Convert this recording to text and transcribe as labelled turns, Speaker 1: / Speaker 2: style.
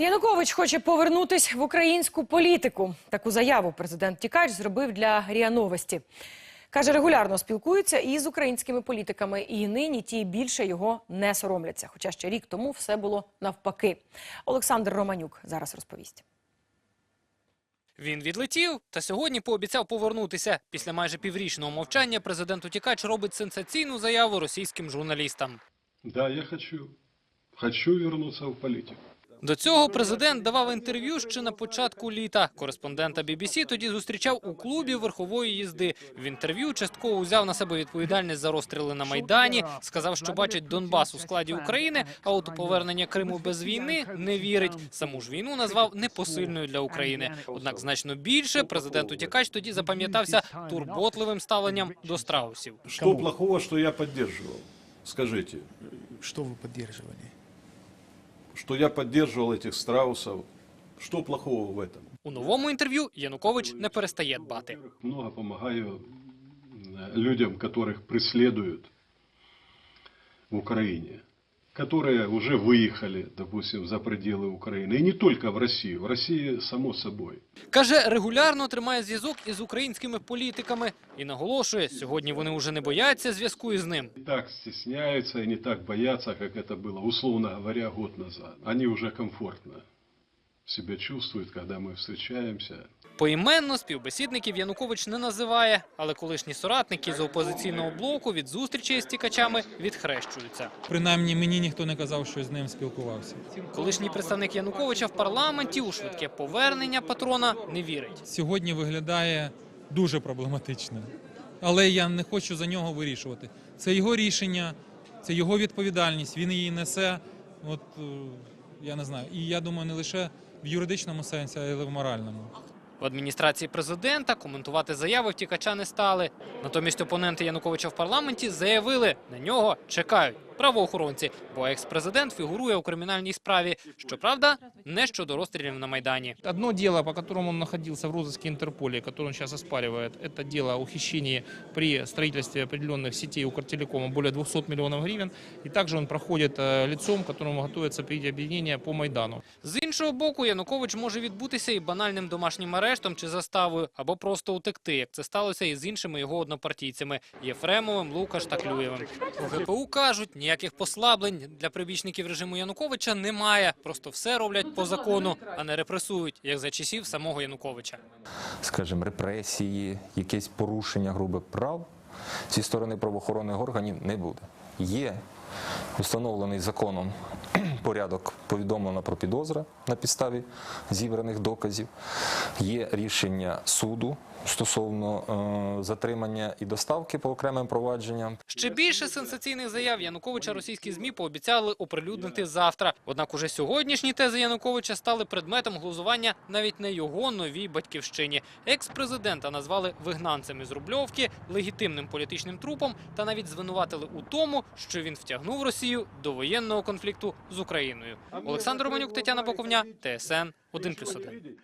Speaker 1: Янукович хоче повернутись в українську політику. Таку заяву президент Тікач зробив для РІА Новості. Каже, регулярно спілкується із українськими політиками, і нині ті більше його не соромляться. Хоча ще рік тому все було навпаки. Олександр Романюк зараз розповість.
Speaker 2: Він відлетів та сьогодні пообіцяв повернутися. Після майже піврічного мовчання президент Утікач робить сенсаційну заяву російським журналістам.
Speaker 3: Да, я хочу. Хочу вернуться в политику.
Speaker 2: До цього президент давав інтерв'ю ще на початку літа. Кореспондента BBC тоді зустрічав у клубі верхової їзди. В інтерв'ю частково узяв на себе відповідальність за розстріли на майдані. Сказав, що бачить Донбас у складі України, а от у повернення Криму без війни не вірить. Саму ж війну назвав непосильною для України. Однак значно більше президент Утікач тоді запам'ятався турботливим ставленням до страусів.
Speaker 4: Что плохого, что я поддерживал? Скажите,
Speaker 5: Что вы поддерживали?
Speaker 4: что я поддерживал этих страусов. Что плохого в этом?
Speaker 2: У новому інтерв'ю Янукович не перестає дбати.
Speaker 3: Во-первых, много помогаю м, людям, которых преследуют в Украине, которые уже выехали, допустим, за пределы Украины. И не только в Россию, в России само собой.
Speaker 2: Каже, регулярно тримає зв'язок із українськими політиками і наголошує, сьогодні вони вже не бояться зв'язку із ним.
Speaker 3: Не так стесняются и не так боятся, как это было, условно говоря, год назад. Они уже комфортно себя чувствуют, когда мы встречаемся.
Speaker 2: Поіменно співбесідників Янукович не називає, але колишні соратники з опозиційного блоку від зустрічей з тікачами відхрещуються.
Speaker 6: Принаймні мені ніхто не казав, що з ним спілкувався.
Speaker 2: Колишній представник Януковича в парламенті у швидке повернення патрона не вірить.
Speaker 6: Сьогодні виглядає дуже проблематично. Але я не хочу за нього вирішувати. Це його рішення, це його відповідальність. Він її несе. От е, я не знаю. І я думаю, не лише в юридичному сенсі, але в моральному.
Speaker 2: В адміністрації президента коментувати заяви втікача не стали. Натомість опоненти Януковича в парламенті заявили, на нього чекають правоохоронці, бо екс-президент фігурує у кримінальній справі. Щоправда, не щодо розстрілів на майдані.
Speaker 5: Одно дело, по которому он находился в розыске Интерполе, которое он сейчас оспаривает, это дело о хищении при строительстве определенных сетей Укртелекома более 200 миллионов гривен. И также он проходит э, лицом, которому готовится принять объединение по Майдану.
Speaker 2: З іншого боку, Янукович може відбутися і банальним домашнім арештом чи заставою, або просто утекти, як це сталося і з іншими його однопартійцями Єфремовим, Лукаш та Клюєвим. У ГПУ кажуть, ніяких послаблень для прибічників режиму Януковича немає. Просто все роблять по закону, а не репресують, як за часів самого Януковича.
Speaker 7: скажімо, репресії, якесь порушення грубих прав зі сторони правоохоронних органів не буде. Є установлений законом порядок повідомлено про підозри на підставі зібраних доказів. Є рішення суду стосовно е, затримання і доставки по окремим провадженням.
Speaker 2: Ще більше сенсаційних заяв Януковича російські змі пообіцяли оприлюднити завтра. Однак уже сьогоднішні тези Януковича стали предметом глузування навіть на його новій батьківщині. Екс-президента назвали вигнанцем із Рубльовки, легітимним політичним трупом та навіть звинуватили у тому, що він втягнув Росію до воєнного конфлікту з Україною. Олександр Романюк, Тетяна Боковня, ТСН 1+,1.